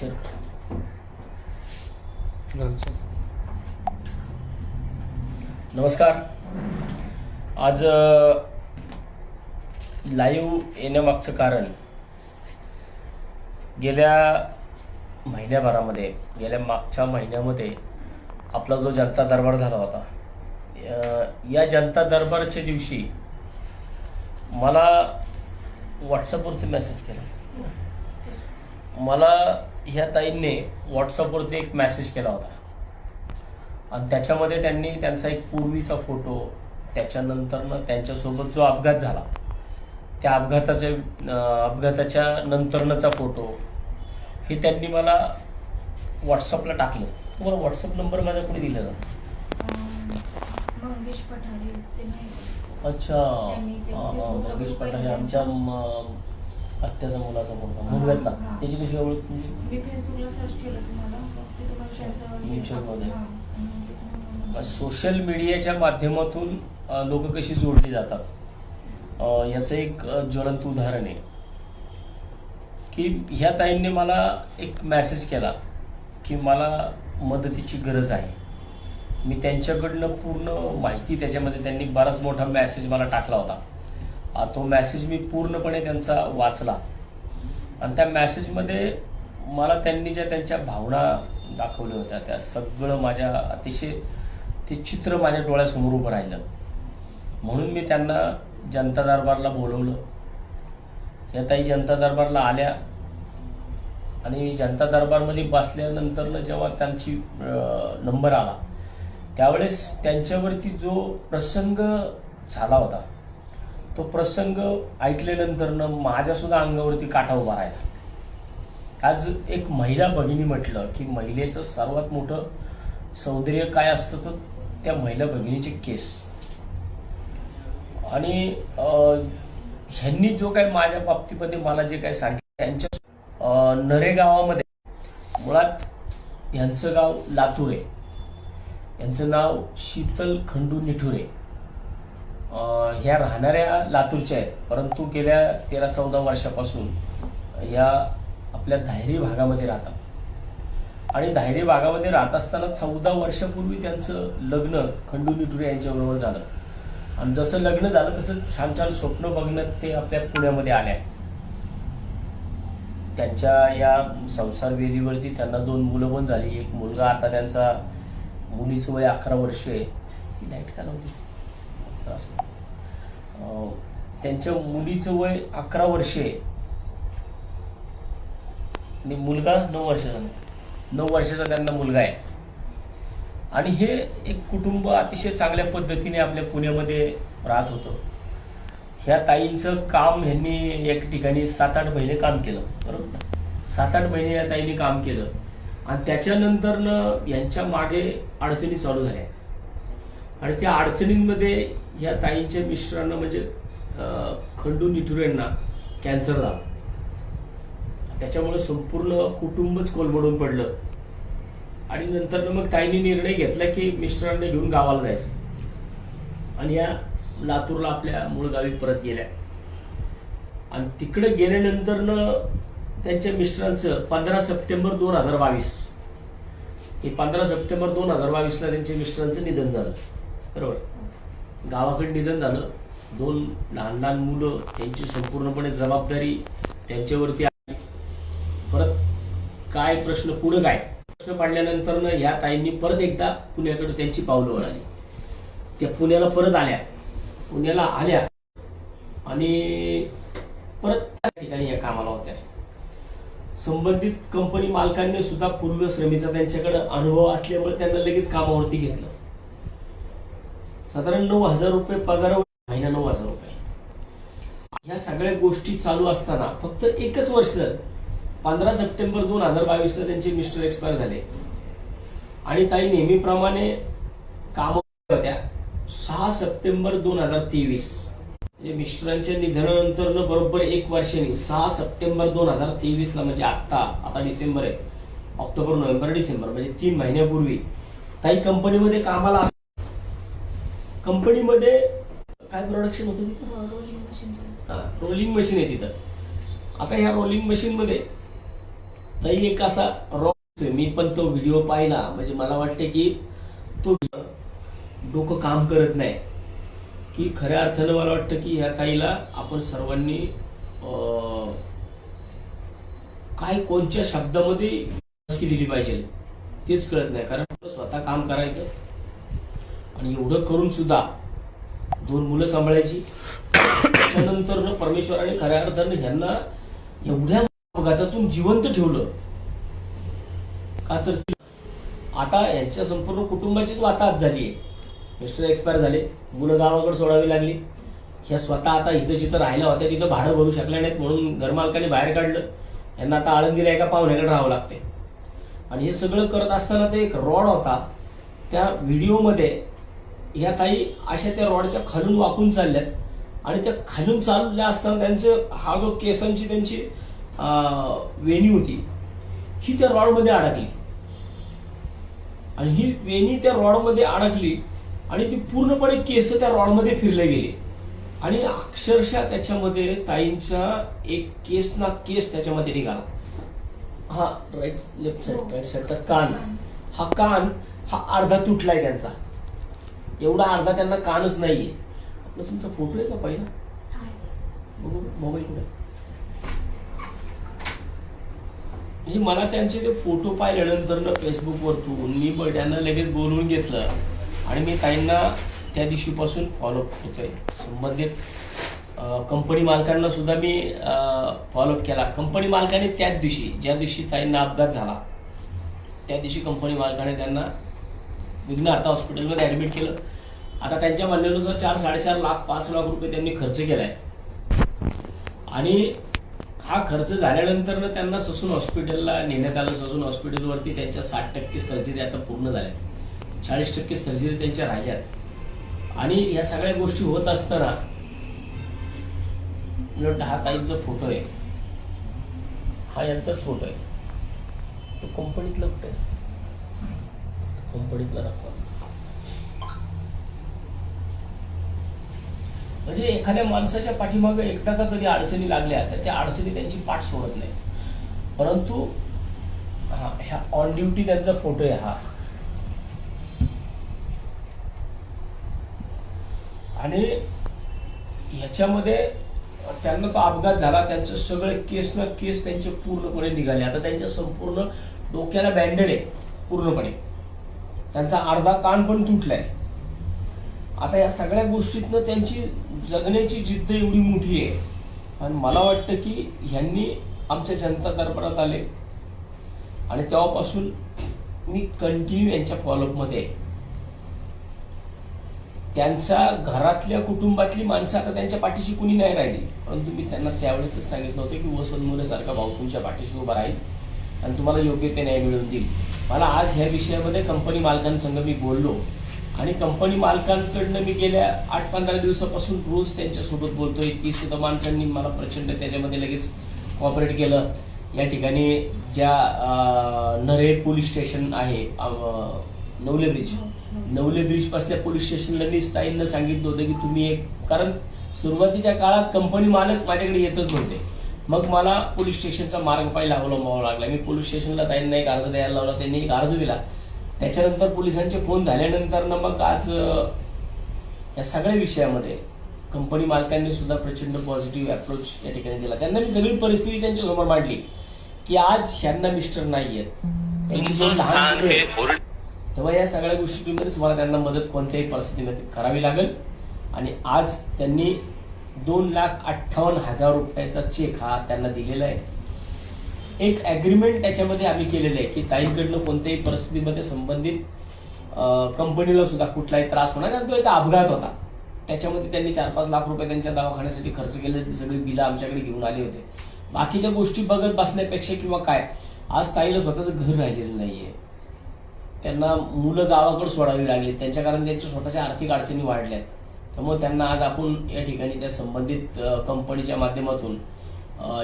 Sir. नमस्कार. आज live येण्यामागचं कारण गेल्या महिन्याभरामध्ये गेल्या मागच्या महिन्यामध्ये आपला जो जनता दरबार झाला होता या जनता दरबारच्या दिवशी मला व्हॉट्सअपवरती मेसेज केला. मला ह्या ताईंनी व्हॉट्सअपवरती एक मेसेज केला होता. आणि त्याच्यामध्ये त्यांनी त्यांचा एक पूर्वीचा फोटो त्याच्यानंतरनं त्यांच्यासोबत जो अपघात झाला त्या अपघाताचे अपघाताच्या नंतरनंचा फोटो हे त्यांनी मला व्हॉट्सअपला टाकलं. तुम्हाला व्हॉट्सअप नंबर माझा कोणी दिला ना? अच्छा. मंगेश पठारे आमच्या आत्याचा मुलाचा मुलगा मुलग्यातला हा. त्याची कशी ओळख तुमची मी फेसबुकला सर्च केलं तुम्हाला. ते तुम्हाला त्यांचं Mutual मध्ये. आणि तिथनं- सोशल मीडियाच्या माध्यमातून लोक कशी जोडली जातात? अ, याचं एक अ, ज्वलंत उदाहरण आहे. की ह्या ताईंनी मला एक मेसेज केला की मला मदतीची गरज आहे. मी त्यांच्याकडनं पूर्ण माहिती त्याच्यामध्ये त्यांनी बराच मोठा मेसेज मला टाकला होता. तो मॅसेज मी पूर्णपणे त्यांचा वाचला. आणि त्या मॅसेजमध्ये मला त्यांनी ज्या त्यांच्या भावना दाखवल्या होत्या त्या सगळं माझ्या अतिशय ते चित्र माझ्या डोळ्यासमोर उभं राहिलं. म्हणून मी त्यांना जनता दरबारला बोलवलं. या ताई जनता दरबारला आल्या. आणि जनता दरबारमध्ये बसल्यानंतरनं जेव्हा त्यांची नंबर आला त्यावेळेस त्यांच्यावरती जो प्रसंग झाला होता तो प्रसंग ऐकल्यानंतरनं माझ्यासुद्धा अंगावरती काटा उभा राहिला. आज एक महिला भगिनी म्हटलं की महिलेचं सर्वात मोठं सौंदर्य काय असतं तर त्या महिला भगिनीचे केस. आणि अं, ह्यांनी जो काय माझ्या बाबतीमध्ये मला जे काय सांगितलं त्यांच्या नरे गावामध्ये मुळात ह्यांचं गाव लातूर आहे. यांचं नाव शीतल खंडू निठुरे. ह्या राहणाऱ्या लातूरच्या आहेत. परंतु गेल्या तेरा चौदा वर्षापासून या आपल्या धायरी भागामध्ये राहतात. आणि धायरी भागामध्ये राहत असताना चौदा वर्षापूर्वी त्यांचं लग्न खंडू निटुरे यांच्याबरोबर झालं. आणि जसं लग्न झालं तसं छान छान स्वप्न बघणं ते आपल्या पुण्यामध्ये आल्या त्यांच्या या संसार वेदीवरती त्यांना दोन मुलं पण झाली. एक मुलगा आता त्यांचा मुलीचं वय अकरा वर्ष आहे. ही लाइट का लावली? त्रास होतो. त्यांच्या मुलीचं वय अकरा वर्ष आहे. आणि मुलगा नऊ वर्षाचा नऊ वर्षाचा त्यांना मुलगा आहे. आणि हे एक कुटुंब अतिशय चांगल्या पद्धतीने आपल्या पुण्यामध्ये राहत होतं. ह्या ताईंचं काम ह्यांनी एक ठिकाणी सात आठ महिने काम केलं. बरोबर? ना? सात आठ महिने या ताईंनी काम केलं. आणि त्याच्यानंतरनं यांच्या मागे अडचणी चालू झाल्या. आणि त्या अडचणींमध्ये ह्या ताईंच्या मिस्टरांना म्हणजे अं, खंडू निठुरेंना कॅन्सर झाला. त्याच्यामुळे संपूर्ण कुटुंबच कोलमडून पडलं. आणि नंतर मग ताईंनी निर्णय घेतला की मिस्टरांना घेऊन गावाला जायचं. आणि या लातूरला आपल्या मूळ गावी परत गेल्या. आणि तिकडे गेल्यानंतरनं त्यांच्या मिस्टरांचं पंधरा सप्टेंबर दोन हजार बावीस. हे पंधरा सप्टेंबर दोन हजार बावीसला त्यांच्या मिस्टरांचं निधन झालं. बरोबर? गावाकडे निधन झालं. दोन लहान लहान मुलं त्यांची संपूर्णपणे जबाबदारी त्यांच्यावरती आली परत काय प्रश्न पुढं काय? प्रश्न पाडल्यानंतर ह्या ताईंनी परत एकदा पुण्याकडे त्यांची पावलं वळाली त्या पुण्याला परत आल्या. पुण्याला आल्या आणि परत त्या ठिकाणी या कामाला होत्या. संबंधित कंपनी मालकांनी सुद्धा पूर्वश्रमीचा त्यांच्याकडे अनुभव असल्यामुळे त्यांना लगेच कामावरती घेतलं. साधारण नऊ हजार रुपये पगार महिना नऊ हजार रुपये. ह्या सगळ्या गोष्टी चालू असताना फक्त एकच वर्ष पंधरा सप्टेंबर दोन हजार बावीसला त्यांचे मिस्टर एक्सपायर झाले. आणि ताई नेहमीप्रमाणे काम होत्या सहा सप्टेंबर दोन हजार तेवीस. म्हणजे मिस्टरांच्या निधनानंतर बरोबर एक वर्षांनी सहा सप्टेंबर दोन हजार तेवीस ला म्हणजे आता आता डिसेंबर आहे. ऑक्टोबर नोव्हेंबर डिसेंबर म्हणजे तीन महिन्यापूर्वी. ताई कंपनीमध्ये कामाला कंपनीमध्ये काय प्रोडक्शन होतं तिथं? हो, रोलिंग मशीनचं हा रोलिंग मशीन आहे तिथं. आता ह्या रोलिंग मशीनमध्ये तरी एक असा रॉक मी पण तो व्हिडिओ पाहिला. म्हणजे मला वाटते की तो डोकं काम करत नाही. की खऱ्या अर्थानं मला वाटतं की ह्या ताईला आपण सर्वांनी काय कोणत्या शब्दामध्ये दिली पाहिजे तेच कळत नाही. कारण स्वतः काम करायचं. आणि एवढं करून सुद्धा दोन मुलं सांभाळायची. त्याच्यानंतर परमेश्वराने खऱ्या अर्थानं ह्यांना एवढ्या अपघातातून जिवंत ठेवलं. का तर आता यांच्या संपूर्ण कुटुंबाचीच वाताहत झाली आहे. मिस्टर एक्सपायर झाले मुलं गावाकडे सोडावी लागली. ह्या स्वतः आता इथं जिथं राहिल्या होत्या तिथं भाडं भरू शकल्या नाहीत म्हणून घरमालकाने बाहेर काढलं. यांना आता आळंदीला एका पाहुण्याकडे राहावं लागते आणि हे सगळं करत असताना ते एक रॉड होता. त्या व्हिडिओमध्ये ह्या काही अशा त्या रॉडच्या खालून वाकून चालल्यात. आणि त्या खालून चालल्या असताना त्यांचं हा जो केसांची त्यांची वेणी होती ही त्या रॉडमध्ये अडकली. आणि ही वेणी त्या रॉडमध्ये अडकली आणि ती पूर्णपणे केस त्या रॉडमध्ये फिरले गेले. आणि अक्षरशः त्याच्यामध्ये ताईंचा एक केस ना केस त्याच्यामध्ये निघाला. हा राईट लेफ्ट साईड राईट साईडचा कान. हा कान हा अर्धा तुटलाय त्यांचा. एवढा अर्धा त्यांना कानच नाहीये. आपला तुमचा फोटो आहे का पहिला? बघू मोबाईल कुठे? म्हणजे मला त्यांचे ते फोटो पाहिल्यानंतर फेसबुकवरतून मी ब- त्यांना लगेच बोलवून घेतलं. आणि मी ताईंना त्या दिवशीपासून फॉलोअप होतोय संबंधित कंपनी मालकांना सुद्धा मी फॉलोअप केला. कंपनी मालकाने त्याच दिवशी ज्या दिवशी ताईंना अपघात झाला त्या दिवशी कंपनी मालकाने त्यांना विघ्नहर्ता हॉस्पिटलमध्ये ऍडमिट केलं. आता त्यांच्या म्हणण्यानुसार चार साडेचार लाख पाच लाख रुपये त्यांनी खर्च केलाय. आणि हा खर्च झाल्यानंतर त्यांना ससून हॉस्पिटलला नेण्यात आलं. ससून हॉस्पिटलवरती त्यांच्या साठ टक्के सर्जरी आता पूर्ण झाल्या चाळीस टक्के सर्जरी त्यांच्या राहिल्यात. आणि या सगळ्या गोष्टी होत असताना वाटतं हा ताईंचा फोटो आहे. हा यांचाच फोटो आहे. तो कंपनीतला कुठे आहे? कंपनीतला दाखवा म्हणजे एखाद्या माणसाच्या पाठीमागे एकदा का कधी अडचणी लागल्या तर त्या अडचणी त्यांची पाठ सोडत नाही. परंतु हा ह्या ऑन ड्युटी त्यांचा फोटो आहे हा. आणि ह्याच्यामध्ये त्यांना तो अपघात झाला त्यांचं सगळे केस ना केस त्यांचे पूर्णपणे निघाले. आता त्यांच्या संपूर्ण डोक्याला बँडेड आहे पूर्णपणे. त्यांचा अर्धा कान पण तुटलाय. आता या सगळ्या गोष्टीतनं त्यांची जगण्याची जिद्द एवढी मोठी आहे. आणि मला वाटतं की ह्यांनी आमच्या जनता दरबारात आले. आणि तेव्हापासून मी कंटिन्यू यांच्या फॉलोअपमध्ये आहे. त्यांच्या घरातल्या कुटुंबातली माणसं आता त्यांच्या पाठीशी कुणी नाही राहिली. परंतु मी त्यांना त्यावेळेसच सांगितलं होतं की वसंत मुलेसारखा भाऊ तुमच्या पाठीशी उभा राहील. आणि तुम्हाला योग्य ते न्याय मिळवून देईल. मला आज ह्या विषयामध्ये कंपनी मालकांसंग मी बोललो. आणि कंपनी मालकांकडनं मी गेल्या आठ पंधरा दिवसापासून रोज त्यांच्यासोबत बोलतोय. ती सुद्धा माणसांनी मला प्रचंड त्याच्यामध्ये लगेच कॉपरेट केलं. या ठिकाणी ज्या नरे पोलीस स्टेशन आहे नवले ब्रिज. नवले ब्रिज पासल्या पोलीस स्टेशनला मी ताईंना सांगितलं होतं की तुम्ही एक कारण सुरुवातीच्या काळात कंपनी मालक माझ्याकडे येतच नव्हते. मग मला पोलीस स्टेशनचा मार्ग पाहिला अवलंबावा लागला. मी पोलीस स्टेशनला ताईंना एक अर्ज द्यायला लावला त्यांनी एक अर्ज दिला. त्याच्यानंतर पोलिसांचे फोन झाल्यानंतर ना मग आज या सगळ्या विषयामध्ये कंपनी मालकांनी सुद्धा प्रचंड पॉझिटिव्ह अप्रोच या ठिकाणी दिला. त्यांना मी सगळी परिस्थिती त्यांच्यासमोर मांडली की आज ह्यांना मिस्टर नाही आहेत. तेव्हा या सगळ्या गोष्टींमध्ये तुम्हाला त्यांना मदत कोणत्याही परिस्थितीमध्ये करावी लागेल. आणि आज त्यांनी दोन लाख अठ्ठावन्न हजार रुपयाचा चेक हा त्यांना दिलेला आहे. एक ॲग्रीमेंट त्याच्यामध्ये आम्ही केलेलं आहे की ताईंकडनं कोणत्याही परिस्थितीमध्ये संबंधित कंपनीला सुद्धा कुठलाही त्रास होणार कारण तो एक अपघात होता. त्याच्यामध्ये त्यांनी चार पाच लाख रुपये त्यांच्या दवाखान्यासाठी खर्च केले. ती सगळी बिलं आमच्याकडे घेऊन आले होते. बाकीच्या गोष्टी बघत बसण्यापेक्षा किंवा काय आज ताईला स्वतःचं घर राहिलेलं नाहीये. त्यांना मुलं गावाकडे सोडावी लागली. त्यांच्या कारण त्यांच्या स्वतःच्या आर्थिक अडचणी वाढल्यात. त्यामुळे त्यांना आज आपण या ठिकाणी त्या संबंधित कंपनीच्या माध्यमातून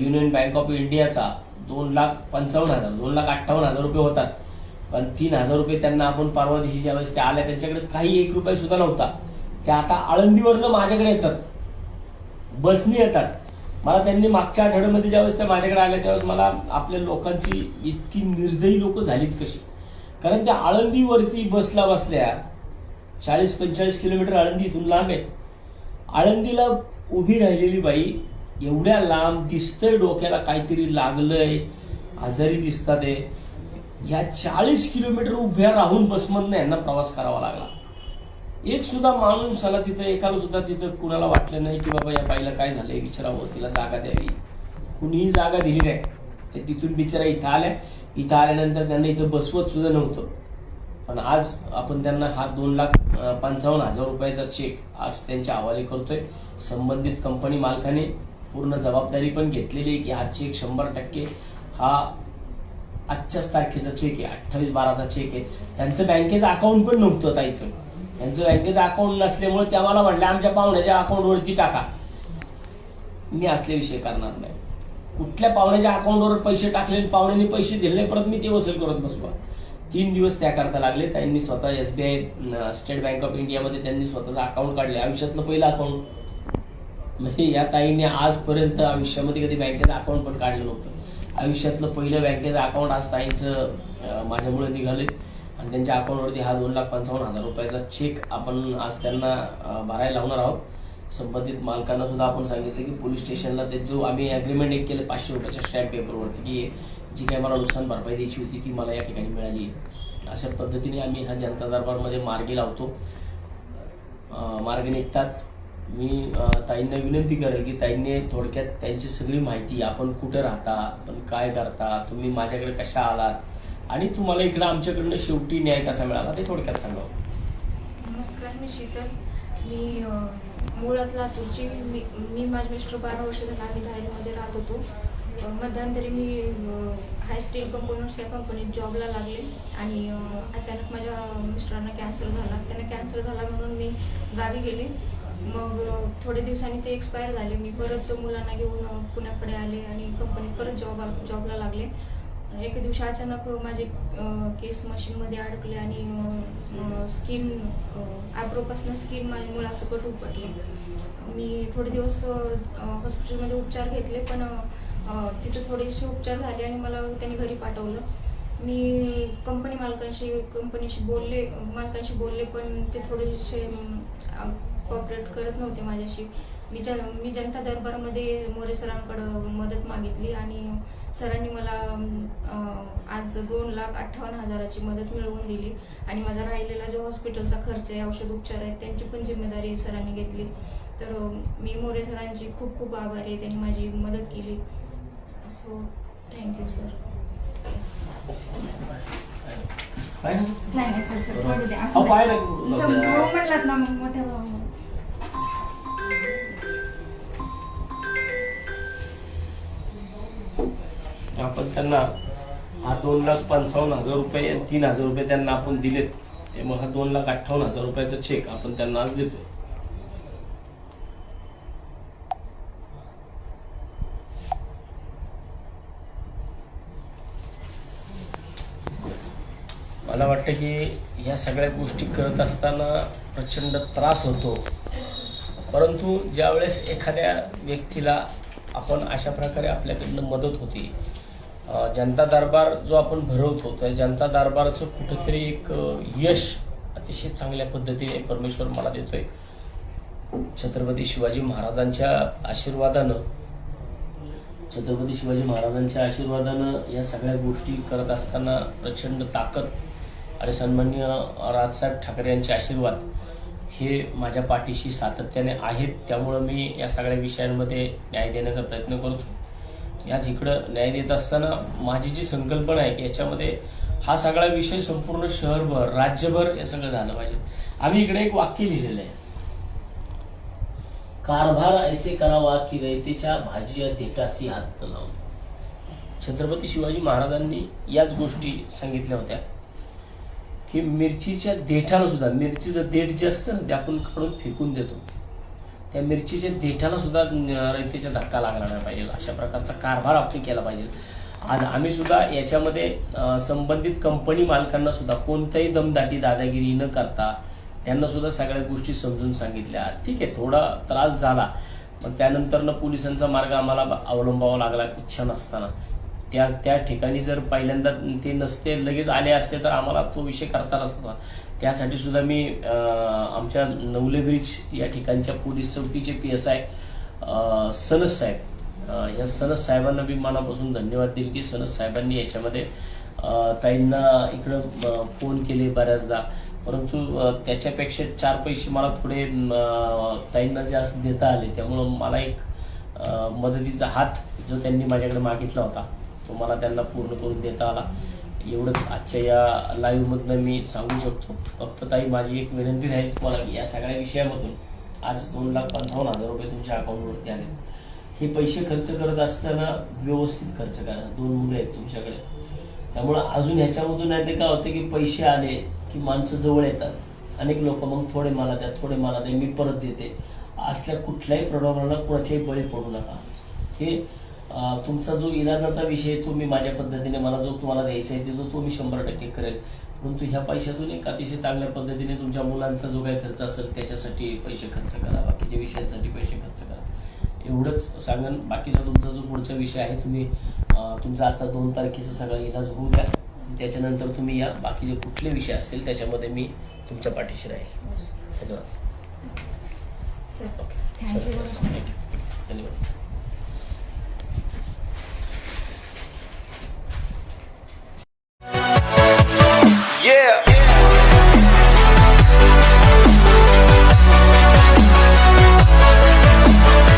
युनियन बँक ऑफ इंडियाचा दोन लाख पंचावन्न हजार दोन लाख अठ्ठावन्न हजार रुपये होतात. पण तीन हजार रुपये त्यांना आपण परवा दिवशी ज्यावेळेस त्या आल्या त्यांच्याकडे काही एक रुपये सुद्धा नव्हता. त्या आता आळंदीवरनं माझ्याकडे येतात. बसनी येतात. मला त्यांनी मागच्या आठवड्यामध्ये ज्यावेळेस त्या माझ्याकडे आल्या त्यावेळेस मला आपल्या लोकांची इतकी निर्दयी लोक झालीत कशी. कारण त्या आळंदीवरती बसला बसल्या चाळीस पंचेचाळीस किलोमीटर आळंदी इथून लांब आहे. आळंदीला उभी राहिलेली बाई एवढ्या लांब दिसतंय डोक्याला काहीतरी लागलंय आजारी दिसतात आहे. ह्या चाळीस किलोमीटर उभ्या राहून बसमधनं यांना प्रवास करावा लागला. एक सुद्धा माणूस आला तिथं एकाला सुद्धा तिथं कुणाला वाटलं नाही की बाबा या बाईला काय झालंय विचारावं तिला जागा द्यावी. कुणीही जागा दिली नाही. ते तिथून बिचारा इथं आल्या. इथं आल्यानंतर त्यांना इथं बसवत सुद्धा नव्हतं. पण आज आपण त्यांना हा दोन लाख पंचावन्न हजार रुपयाचा चेक आज त्यांच्या हवाले करतोय. संबंधित कंपनी मालकाने पूर्ण जबाबदारी पण घेतलेली आहे की हा चेक शंभर टक्के हा आजच्याच तारखेचा चेक आहे अठ्ठावीस बाराचा चेक आहे. त्यांचं बँकेचं अकाउंट पण नव्हतं ताईचं. त्यांचं बँकेचं अकाउंट नसल्यामुळे त्या मला म्हटलं आमच्या पाहुण्याच्या अकाउंटवरती टाका. मी असले विषय करणार नाही. कुठल्या पाहुण्याच्या अकाउंटवर पैसे टाकले पाहुण्याने पैसे दिले परत मी ते वसूल करत बसवा तीन दिवस त्याकरता लागले. त्यांनी स्वतः S B I State Bank of इंडियामध्ये त्यांनी स्वतःचं अकाउंट काढले. आयुष्यातलं पहिलं अकाउंट म्हणजे या ताईने आजपर्यंत आयुष्यामध्ये कधी बँकेचं अकाउंट पण काढलं नव्हतं. आयुष्यातलं पहिलं बँकेचं अकाउंट आज ताईंचं माझ्यामुळे निघाले आणि त्यांच्या अकाउंटवरती हा दोन लाख पंचावन्न हजार रुपयाचा चेक आपण आज त्यांना भरायला लावणार आहोत. संबंधित मालकांना सुद्धा आपण सांगितलं की पोलीस स्टेशनला ते जो आम्ही अग्रीमेंट एक केलं पाचशे रुपयाच्या स्टॅम्प पेपरवरती की जी काही मला नुकसान भरपाई द्यायची होती ती मला या ठिकाणी मिळाली आहे. अशा पद्धतीने आम्ही हा जनता दरबारमध्ये मार्गी लावतो. मार्ग निघतात. मी ताईंना विनंती करेल की ताईंनी थोडक्यात त्यांची सगळी माहिती आपण कुठे राहता आपण काय करता तुम्ही माझ्याकडे कशा आलात आणि तुम्हाला इकडं आमच्याकडनं शेवटी न्याय कसा मिळाला ते थोडक्यात सांगावं. नमस्कार मी शीतल. मी मुळात लातूरची मी मी माझे मिस्टर बारा वर्ष झालं आम्ही धायरीमध्ये राहत होतो. मध्यंतरी मी हाय स्टील कंपनीज या कंपनीत जॉबला लागले आणि अचानक माझ्या मिस्टरांना कॅन्सर झाला. त्यांना कॅन्सर झाला म्हणून मी गावी गेले. मग थोड्या दिवसांनी ते एक्सपायर झाले. मी परत मुलांना घेऊन पुण्याकडे आले आणि कंपनीत परत जॉब जॉबला लागले. एके दिवशी अचानक माझे केस मशीनमध्ये अडकले आणि स्किन ॲब्रोपासनं स्किन माझ्या मुळासकट उपटले. मी थोडे दिवस हॉस्पिटलमध्ये उपचार घेतले पण तिथं थोडेसे उपचार झाले आणि मला त्यांनी घरी पाठवलं. मी कंपनी मालकांशी कंपनीशी बोलले मालकांशी बोलले पण ते थोडेसे कॉपरेट करत नव्हते माझ्याशी. मी जन मी जनता दरबारमध्ये मोरे सरांकडं मदत मागितली आणि सरांनी मला आज दोन लाख अठ्ठावन्न हजाराची मदत मिळवून दिली. आणि माझा राहिलेला जो हॉस्पिटलचा खर्च आहे औषध उपचार आहेत त्यांची पण जिम्मेदारी सरांनी घेतली. तर मी मोरे सरांची खूप खूप आभारी आहे त्यांनी माझी मदत केली. So thank you sir? नाही नाही सर सर म्हणलात ना मग मोठ्या भाऊ त्यांना हा दोन लाख पंचावन्न हजार रुपये तीन हजार रुपये त्यांना आपण दिलेत. त्यामुळे हा दोन लाख अठ्ठावन्न हजार रुपयाचा चेक आपण त्यांना आज देतो मला वाटतं की ह्या सगळ्या गोष्टी करत असताना प्रचंड त्रास होतो. परंतु ज्यावेळेस एखाद्या व्यक्तीला आपण अशा प्रकारे आपल्याकडनं मदत होती जनता दरबार जो आपण भरवतो त्या जनता दरबाराचं कुठेतरी एक यश अतिशय चांगल्या पद्धतीने परमेश्वर मला देतोय. छत्रपती शिवाजी महाराजांच्या आशीर्वादानं छत्रपती शिवाजी महाराजांच्या आशीर्वादानं या सगळ्या गोष्टी करत असताना प्रचंड ताकद आणि सन्मान्य राजसाहेब ठाकरे यांचे आशीर्वाद हे माझ्या पाठीशी सातत्याने आहेत. त्यामुळं मी या सगळ्या विषयांमध्ये न्याय देण्याचा प्रयत्न करतो. याच इकडं न्याय देत असताना माझी जी संकल्पना आहे की याच्यामध्ये हा सगळा विषय संपूर्ण शहरभर राज्यभर हे सगळं झालं पाहिजे. आम्ही इकडे एक वाक्य लिहिलेलं आहे. कारभार ऐसे करावा की रयतेच्या भाजीया देटासी हात न लावून छत्रपती शिवाजी महाराजांनी याच गोष्टी सांगितल्या होत्या की मिरचीच्या देठाला सुद्धा मिरचीचं देठ जे असतं ना ते आपण काढून फेकून देतो. त्या मिरचीच्या देठाला सुद्धा रयतेचा धक्का लागला नाही पाहिजे. अशा प्रकारचा कारभार आपण केला पाहिजे. आज आम्ही सुद्धा याच्यामध्ये संबंधित कंपनी मालकांना सुद्धा कोणत्याही दमदाटी दादागिरी न करता त्यांना सुद्धा सगळ्या गोष्टी समजून सांगितल्या. ठीक आहे थोडा त्रास झाला. मग त्यानंतरनं पोलिसांचा मार्ग आम्हाला ब- अवलंबावा लागला इच्छा नसताना. त्या त्या ठिकाणी जर पहिल्यांदा ते नसते लगेच आले असते तर आम्हाला तो विषय करता नसता. त्यासाठी सुद्धा मी आमच्या नवले ब्रिज या ठिकाणच्या पोलीस चौकीचे पी एस आय सनस साहेब ह्या या सनस साहेबांना मी मनापासून धन्यवाद देईल की सनस साहेबांनी याच्यामध्ये ताईंना इकडं फोन केले बऱ्याचदा. परंतु त्याच्यापेक्षा चार पैसे मला थोडे ताईंना जास्त देता आले. त्यामुळं मला एक मदतीचा हात जो त्यांनी माझ्याकडे मागितला होता तो मला त्यांना पूर्ण करून देता आला. एवढंच आजच्या या लाईव्हमधनं मी सांगू शकतो. फक्त ताई माझी एक विनंती राहील तुम्हाला की या सगळ्या विषयामधून आज दोन लाख पंचावन्न हजार रुपये तुमच्या अकाउंटवरती आले. हे पैसे खर्च करत असताना व्यवस्थित खर्च करा. दोन मुलं आहेत तुमच्याकडे. त्यामुळं अजून ह्याच्यामधून नाही ते काय होतं की पैसे आले की माणसं जवळ येतात. अनेक लोक मग थोडे मला द्या थोडे मला द्या मी परत देते. असल्या कुठल्याही प्रलोभनाला कुणाच्याही बळी पडू नका. हे तुमचा जो इलाजाचा विषय आहे, तो मी माझ्या पद्धतीने मला जो तुम्हाला द्यायचा आहे तो तो मी शंभर टक्के करेल. परंतु ह्या पैशातून एक अतिशय चांगल्या पद्धतीने तुमच्या मुलांचा जो काही खर्च असेल त्याच्यासाठी पैसे खर्च करा बाकीच्या विषयांसाठी पैसे खर्च करा. एवढंच सांगन. बाकीचा तुमचा जो पुढचा विषय आहे तुम्ही तुमचा आता दोन तारखेचा सगळा इलाज होऊ द्या. त्याच्यानंतर तुम्ही या. बाकीचे कुठले विषय असतील त्याच्यामध्ये मी तुमच्या पाठीशी राहील. धन्यवाद. ओके थँक्यू थँक्यू धन्यवाद.